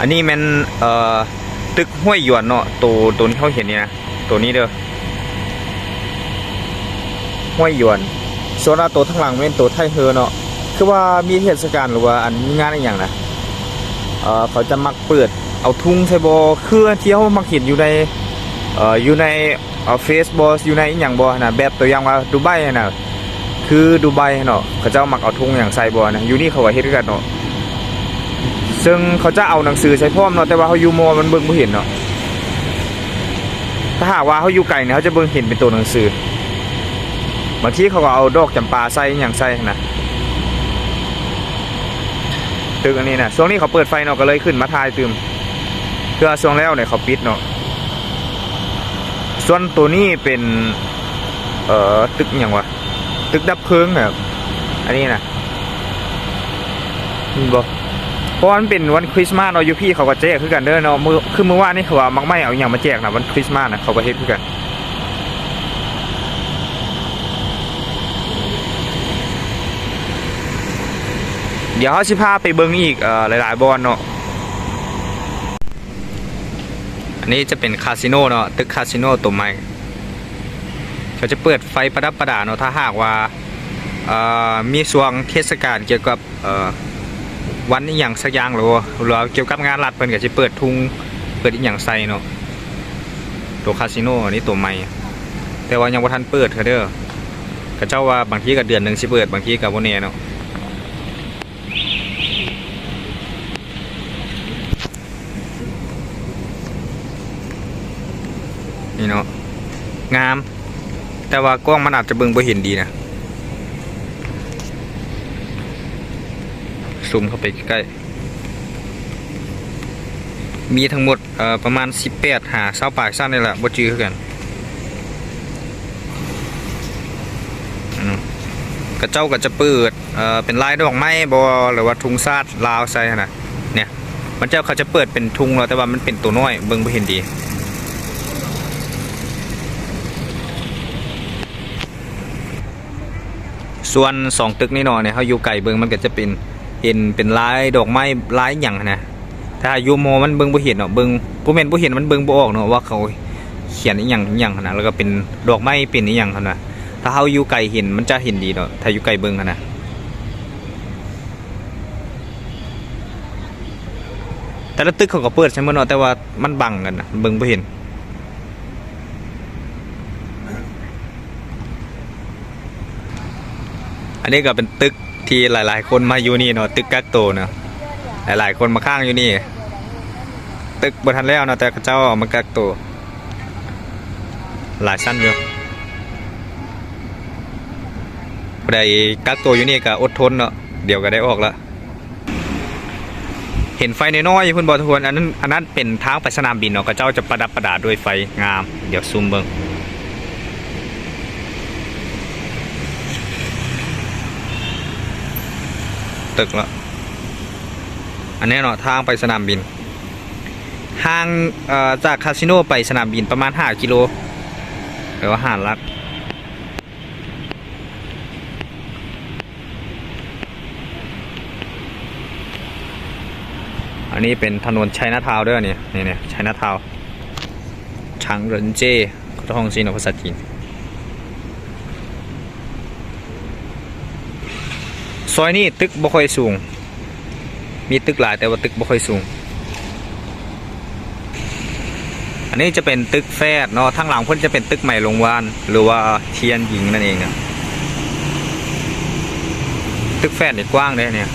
อันนี้แมันเอ่อตึกห้วยหยวนเนาะตัวตัวที่เขาเห็นนี่นะตัวนี้เด้อห้วยหยวนส่วนาตัวทั้งหลังเป็นตัวไทเฮอเนาะคือว่ามีเทศกาลหรือว่าอันมีงานอะไรอย่างนะเออเขาจะมักเปิดเอาทุ่งใส่บอคือที่เขามักเห็นอยู่ในเอ่ออยู่ในเฟซบออยู่ในอย่างบอนะแบบตัวอย่างว่าดูไบนะคือดูไบเนาะเขาจ้ามักเอาทุ่งอย่างใส่บอนะอยู่นี่เขาก็เฮ็ดกันเนาะ ซึ่งเขาจะเอาหนังสือใช้พร้อมเนาะแต่ว่าเขาอยู่มอมันเบิ่งบ่เห็นเนาะถ้าหากว่าเขาอยู่ไกลเนี่ยเขาจะเบิ่งเห็นเป็นตัวหนังสือบางทีเขาก็เอาดอกจำปาใส่อย่างใส่นะตึกอันนี้นะช่วงนี้เขาเปิดไฟเนาะก็เลยขึ้นมาทายตืมเพื่อช่วงแล้วเนี่ยเขาปิดเนาะส่วนตัวนี้เป็นเอ่อตึกอย่างวะตึกดับเพลิงแบบอันนี้นะมีบ่ เพราะวันเป็นวันคริสต์มาสเนาะอยูพี่เขาก็แจกคือกันเด้อเนาะมือคือเมื่อวานนี่เขาว่ามักไม่เอาอย่างมาแจกนะวันคริสต์มาสนะเขาก็เฮ็ดคือกันเดี๋ยวเขาสิพาไปเบิ่งอีกเอ่อหลายๆบอลเนาะอันนี้จะเป็นคาสิโนเนาะตึกคาสิโนตัวใหม่เขาจะเปิดไฟประดับประดาเนาะถ้าหากว่าเอ่อมีช่วงเทศกาลเกี่ยวกับเอ่อ วันนี้อย่างสักอย่างหรือว่าหรือว่าเกี่ยวกับงานรัฐเพิ่นก็สิเปิดทุงเปิดอีหยังใส่เนาะตัวคาสิโนอันนี้ตัวใหม่แต่ว่ายังบ่ทันเปิดเขาเด้อเขาเจ้าว่าบางทีก็เดือนหนึ่งสิเปิดบางทีก็บ่แน่เนาะนี่เนาะงาม แต่ว่ากล้องมันอาจจะเบิ่งบ่เห็นดีนะ ซูมเข้าไปใกล้ มีทั้งหมดประมาณ 18 หาเสาปากสั้นนี่แหละบ่จื้อกันกระเจ้าก็จะเปิดเเป็นลายดอกไม้บ่หรือว่าทุงซาดลาวใส่น่ะเนี่ยมันเจ้าเขาจะเปิดเป็นทุงแล้วแต่ว่ามันเป็นตัวน้อยเบิ่งบ่เห็นดีส่วนสองตึกนี่นาะเนี่ยเขาอยู่ไก่เบิงมันก็จะเป็น เห็นเป็นลายดอกไม้ลายหยังนะถ้ายูโมมันเบิงบ่เห็นเนาะเบิงบ่แม่นบ่เห็นมันเบิงบ่ออกเนาะว่าเขาเขียนอีหยังอีหยังนะแล้วก็เป็นดอกไม้เป็นอีหยังนะถ้าเฮาอยู่ไกลเห็นมันจะเห็นดีเนาะถ้าอยู่ไกลเบิงหั่นนะแต่ละตึกเขาก็เปิดใช่มั้ยเนาะแต่ว่ามันบังกันนะเบิงบ่เห็นอันนี้ก็เป็นตึก ที่หลาย ๆ คนมาอยู่นี่เนาะตึกกักโตวเนาะหลาย ๆ คนมาข้างอยู่นี่ ตึกบทันแล้วเนาะแต่เขาเจ้าเอามากักโตวหลายสั้นอยู่ผู้ใดกักตัวอยู่นี่ก็อดทนเนาะเดี๋ยวก็ได้ออกละเห็นไฟน้อยๆอยู่คุณบอทุกคนอันนั้นอันนั้นเป็นทางไปสนามบินเนาะเขาเจ้าจะประดับประดาด้วยไฟงาม เดี๋ยวซูมเบิ่ง ตึกแล้วอันนี้เนาะทางไปสนามบินห่างจากคาสิโนไปสนามบินประมาณ5กิโลหรือว่าห่างลักอันนี้เป็นถนนชัยนาทาวด้วยนี่นี่นี่ชัยนาทาวชางเหรินเจ้เขาท่องซีนภาษาจีน ซอยนี้ตึกบ่ค่อยสูง มีตึกหลายแต่ว่าตึกบ่ค่อยสูง อันนี้จะเป็นตึกแฟดเนาะทางหลังเพิ่นจะเป็นตึกใหม่ลงวาน หรือว่าเทียนหญิงนั่นเองนะตึกแฟดนี่กว้างเลยเนี่ย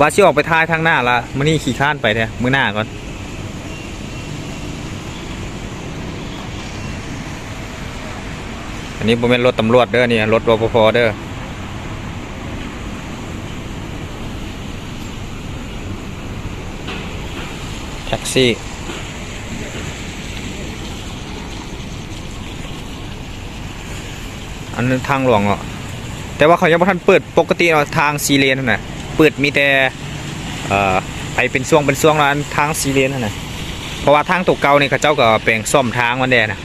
ว่าสิออกไปท้ายทางหน้าละมื้อนี้ขี่ข้านไปแท้มือหน้าก่อน อันนี้บ่แม่นรถตำรวจเด้อนี่รถรปภเด้อแท็กซี่อันนั้นทางหลวงอะแต่ว่าเขายังบ่ทันเปิดปกติเนาะทางซีเลนนั่นนะเปิดมีแต่เอ่อไปเป็นช่วงเป็นช่วงแล้วอันทางซีเลนนั่นะเพราะว่าทางตัวเก่านี่เขาเจ้าก็แปลงซ่อมทางมันแดนะ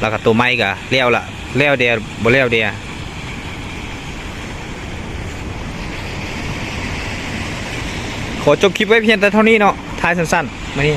แล้วก็ตัวไม้ก็เลี้ยวละ แล้วเดียบ่แล้วเดียขอจบคลิปไว้เพียงแต่เท่านี้เนาะท้ายสั้นๆมานี่